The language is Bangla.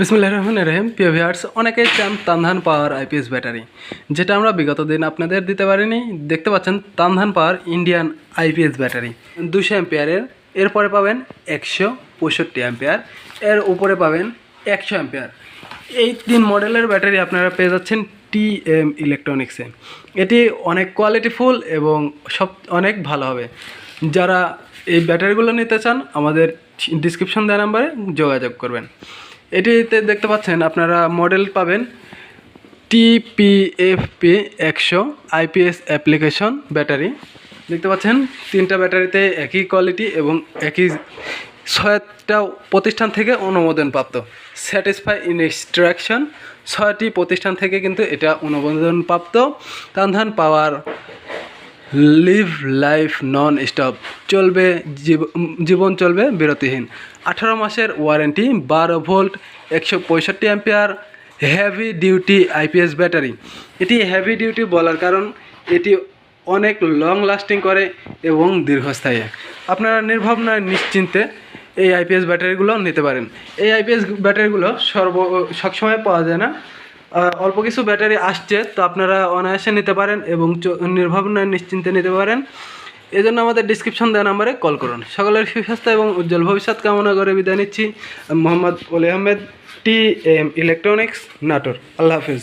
বিসমুল্লাহ রহমান রহিম। প্রিয় ভিউয়ার্স অনেকেই চান তানধান পাওয়ার আইপিএস ব্যাটারি, যেটা আমরা বিগত দিন আপনাদের দিতে পারিনি। দেখতে পাচ্ছেন, Tandhan power Indian IPS battery. দুশো অ্যাম্পিয়ারের, এরপরে পাবেন একশো পঁয়ষট্টি অ্যাম্পিয়ার, এর উপরে পাবেন একশো অ্যাম্পিয়ার। এই তিন মডেলের ব্যাটারি আপনারা পেয়ে যাচ্ছেন টি এম ইলেকট্রনিক্সে। এটি অনেক কোয়ালিটিফুল এবং সব, অনেক ভালো হবে। যারা এই ব্যাটারিগুলো নিতে চান, আমাদের ডিসক্রিপশন দেওয়া নাম্বারে যোগাযোগ করবেন। এটিতে দেখতে পাচ্ছেন আপনারা মডেল পাবেন টিপিএফপি একশো আইপিএস অ্যাপ্লিকেশন ব্যাটারি দেখতে পাচ্ছেন, তিনটা ব্যাটারিতে একই কোয়ালিটি এবং একই ছয়টা প্রতিষ্ঠান থেকে অনুমোদন প্রাপ্ত স্যাটিসফাই ইনস্ট্রাকশন ছয়টি প্রতিষ্ঠান থেকে কিন্তু এটা অনুমোদন প্রাপ্ত Tandhan power live life non stop চলবে জীব- জীবন চলবে বিরতিহীন। আঠারো মাসের ওয়ারেন্টি বারো ভোল্ট একশো পঁয়ষট্টি ampere heavy duty IPS battery এটি হেভি ডিউটি বলার কারণ, এটি অনেক লং লাস্টিং করে এবং দীর্ঘস্থায়ী। আপনারা নির্ভাবনায় নিশ্চিন্তে এই আইপিএস ব্যাটারিগুলো নিতে পারেন। এই আইপিএস ব্যাটারিগুলো সর্ব সবসময় পাওয়া যায় না। অল্প কিছু ব্যাটারি আসছে, তো আপনারা অনায়াসে নিতে পারেন এবং নির্ভাবনায় নিশ্চিন্তে নিতে পারেন। এজন্য জন্য আমাদের ডিসক্রিপশন দেওয়া নাম্বারে কল করুন। সকলের সুস্বাস্থ্য এবং উজ্জ্বল ভবিষ্যৎ কামনা করে বিদায় নিচ্ছি। Mohammad Oli Ahmed T M electronics Natore. আল্লাহ হাফিজ।